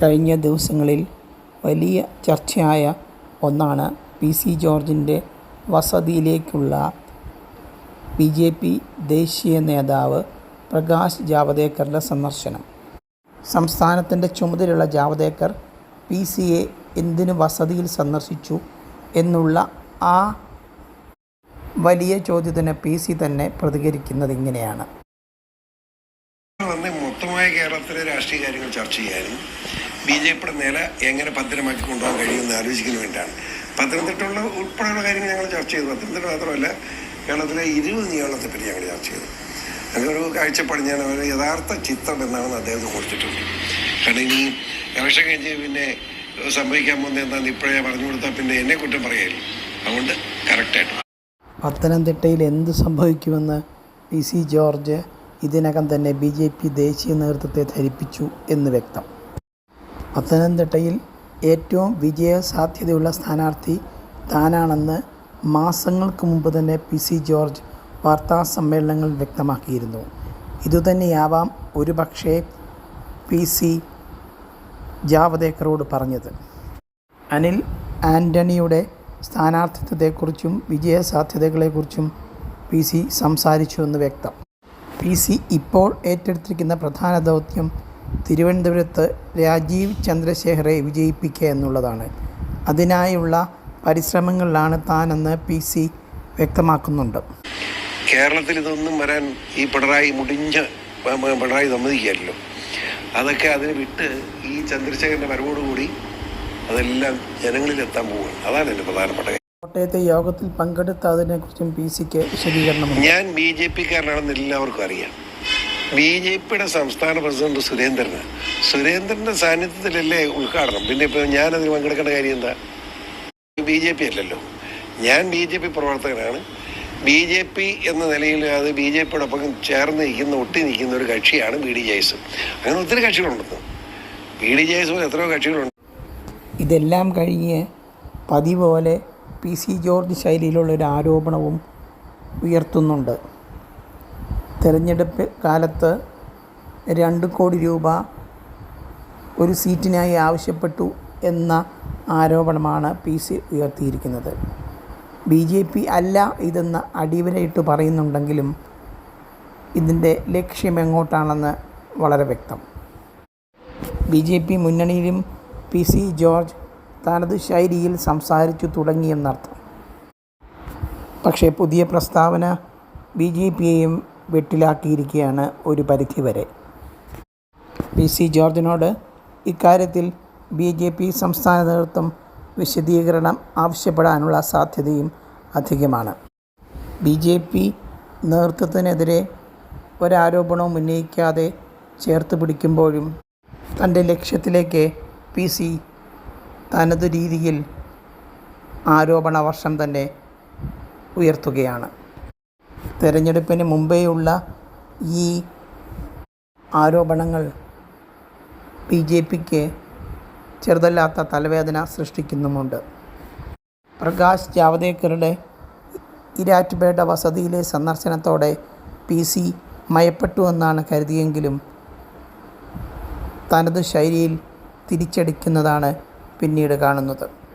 കഴിഞ്ഞ ദിവസങ്ങളിൽ വലിയ ചർച്ചയായ ഒന്നാണ് പി സി ജോർജിന്റെ വസതിയിലേക്കുള്ള ബി ജെ പി ദേശീയ നേതാവ് പ്രകാശ് ജാവദേക്കറുടെ സന്ദർശനം. സംസ്ഥാനത്തിന്റെ ചുമതലയുള്ള ജാവദേക്കർ പി സിയെ എന്തിനു വസതിയിൽ സന്ദർശിച്ചു എന്നുള്ള ആ വലിയ ചോദ്യത്തിന് പി സി തന്നെ പ്രതികരിക്കുന്നത് ഇങ്ങനെയാണ്. മൊത്തമായ കേരളത്തിലെ രാഷ്ട്രീയ കാര്യങ്ങൾ ചർച്ച ചെയ്യാനും ബി ജെ പിയുടെ നില എങ്ങനെ ഭദ്രമാക്കി കൊണ്ടുപോകാൻ കഴിയുമെന്ന് ആലോചിക്കുന്നതിന് വേണ്ടിയാണ്. പത്തനംതിട്ടയുള്ള ഉൾപ്പെടെയുള്ള കാര്യങ്ങൾ ഞങ്ങൾ ചർച്ച ചെയ്തു. പത്തനംതിട്ട മാത്രമല്ല കേരളത്തിലെ ഇരുപത് നിയമത്തെപ്പറ്റി ഞങ്ങൾ ചർച്ച ചെയ്തു. ഒരു കാഴ്ചപ്പാട് ഞാൻ അവരെ യഥാർത്ഥ ചിത്രം എന്നാണെന്ന് അദ്ദേഹത്തിന് കൊടുത്തിട്ടുണ്ട്. കാരണം ഇനി ഇലക്ഷൻ കഴിഞ്ഞ് പിന്നെ സംഭവിക്കാൻ പോകുന്നത് എന്താണെന്ന് ഇപ്പോഴേ പറഞ്ഞു കൊടുത്താൽ പിന്നെ എന്നെ കുറ്റം പറയല്ലോ അതുകൊണ്ട് കറക്റ്റായിട്ട് പത്തനംതിട്ടയിൽ എന്ത് സംഭവിക്കുമെന്ന് പി സി ജോർജ് ഇതിനകം തന്നെ ബി ജെ പി ദേശീയ നേതൃത്വത്തെ ധരിപ്പിച്ചു എന്ന് വ്യക്തം. പത്തനംതിട്ടയിൽ ഏറ്റവും വിജയസാധ്യതയുള്ള സ്ഥാനാർത്ഥി താനാണെന്ന് മാസങ്ങൾക്ക് മുമ്പ് തന്നെ പി സി ജോർജ് വാർത്താ സമ്മേളനങ്ങൾ വ്യക്തമാക്കിയിരുന്നു. ഇതുതന്നെയാവാം ഒരുപക്ഷേ പി സി ജാവദേക്കറോട് പറഞ്ഞത്. അനിൽ ആന്റണിയുടെ സ്ഥാനാർത്ഥിത്വത്തെക്കുറിച്ചും വിജയസാധ്യതകളെക്കുറിച്ചും പി സി സംസാരിച്ചു എന്ന് വ്യക്തം. പി സി ഇപ്പോൾ ഏറ്റെടുത്തിരിക്കുന്ന പ്രധാന ദൗത്യം തിരുവനന്തപുരത്ത് രാജീവ് ചന്ദ്രശേഖരെ വിജയിപ്പിക്കുക എന്നുള്ളതാണ്. അതിനായുള്ള പരിശ്രമങ്ങളിലാണ് താനെന്ന് പി സി വ്യക്തമാക്കുന്നുണ്ട്. കേരളത്തിൽ ഇതൊന്നും വരാൻ ഈ പിണറായി മുടിഞ്ഞ പിണറായി സമ്മതിക്കുകയല്ലോ. അതൊക്കെ അതിനെ വിട്ട് ഈ ചന്ദ്രശേഖരന്റെ വരവോടുകൂടി അതെല്ലാം ജനങ്ങളിലെത്താൻ പോവുകയാണ്. അതാണ് എന്റെ പ്രധാനപ്പെട്ട കോട്ടയത്തെ യോഗത്തിൽ പങ്കെടുത്ത അതിനെക്കുറിച്ചും പി സിക്ക് വിശദീകരണം ഞാൻ ബി ജെ പിക്കാരനാണെന്ന് എല്ലാവർക്കും അറിയാം. ബി ജെ പിയുടെ സംസ്ഥാന പ്രസിഡന്റ് സുരേന്ദ്രനാണ് സുരേന്ദ്രന്റെ സാന്നിധ്യത്തിലല്ലേ ഉദ്ഘാടനം? പിന്നെ ഇപ്പോൾ ഞാനതിന് പങ്കെടുക്കേണ്ട കാര്യം എന്താ? ബി ജെ പി അല്ലല്ലോ. ഞാൻ ബി ജെ പി പ്രവർത്തകനാണ്. ബി ജെ പി എന്ന നിലയിൽ അത് ബി ജെ പിയോടൊപ്പം ചേർന്ന് നിൽക്കുന്ന ഒട്ടി നിൽക്കുന്ന ഒരു കക്ഷിയാണ് ബി ഡി ജയസ് അങ്ങനെ ഒത്തിരി കക്ഷികളുണ്ടെന്ന് ബി ഡി ജയസ് പോലെ എത്രയോ കക്ഷികളുണ്ട്. ഇതെല്ലാം കഴിഞ്ഞ് പതിവ് പോലെ പി സി ജോർജ് ശൈലിയിലുള്ള ഒരു ആരോപണവും ഉയർത്തുന്നുണ്ട്. തെരഞ്ഞെടുപ്പ് കാലത്ത് രണ്ട് കോടി രൂപ ഒരു സീറ്റിനായി ആവശ്യപ്പെട്ടു എന്ന ആരോപണമാണ് പി സി ഉയർത്തിയിരിക്കുന്നത്. ബി ജെ പി അല്ല ഇതെന്ന് അടിവരയിട്ട് പറയുന്നുണ്ടെങ്കിലും ഇതിന്റെ ലക്ഷ്യം എങ്ങോട്ടാണെന്ന് വളരെ വ്യക്തം. ബി ജെ പി മുന്നണിയിലും പി സി ജോർജ് തനത് ശൈലിയിൽ സംസാരിച്ചു തുടങ്ങിയെന്നർത്ഥം പക്ഷേ പുതിയ പ്രസ്താവന ബി ജെ പിയെയും വെട്ടിലാക്കിയിരിക്കുകയാണ് ഒരു പരിധിവരെ പി സി ജോർജിനോട് ഇക്കാര്യത്തിൽ ബി ജെ പി സംസ്ഥാന നേതൃത്വം വിശദീകരണം ആവശ്യപ്പെടാനുള്ള സാധ്യതയും അധികമാണ്. ബി ജെ പി നേതൃത്വത്തിനെതിരെ ഒരാരോപണവും ഉന്നയിക്കാതെ ചേർത്ത് പിടിക്കുമ്പോഴും തന്റെ ലക്ഷ്യത്തിലേക്ക് പി സി തനതു രീതിയിൽ ആരോപണ വർഷം തന്നെ ഉയർത്തുകയാണ്. തെരഞ്ഞെടുപ്പിന് മുമ്പേയുള്ള ഈ ആരോപണങ്ങൾ ബി ജെ പിക്ക് ചെറുതല്ലാത്ത തലവേദന സൃഷ്ടിക്കുന്നുമുണ്ട്. പ്രകാശ് ജാവദേക്കറുടെ ഇരാറ്റുപേട്ട വസതിയിലെ സന്ദർശനത്തോടെ പി സി മയപ്പെട്ടു എന്നാണ് കരുതിയെങ്കിലും തനത് ശൈലിയിൽ തിരിച്ചടിക്കുന്നതാണ് പിന്നീട് കാണുന്നത്.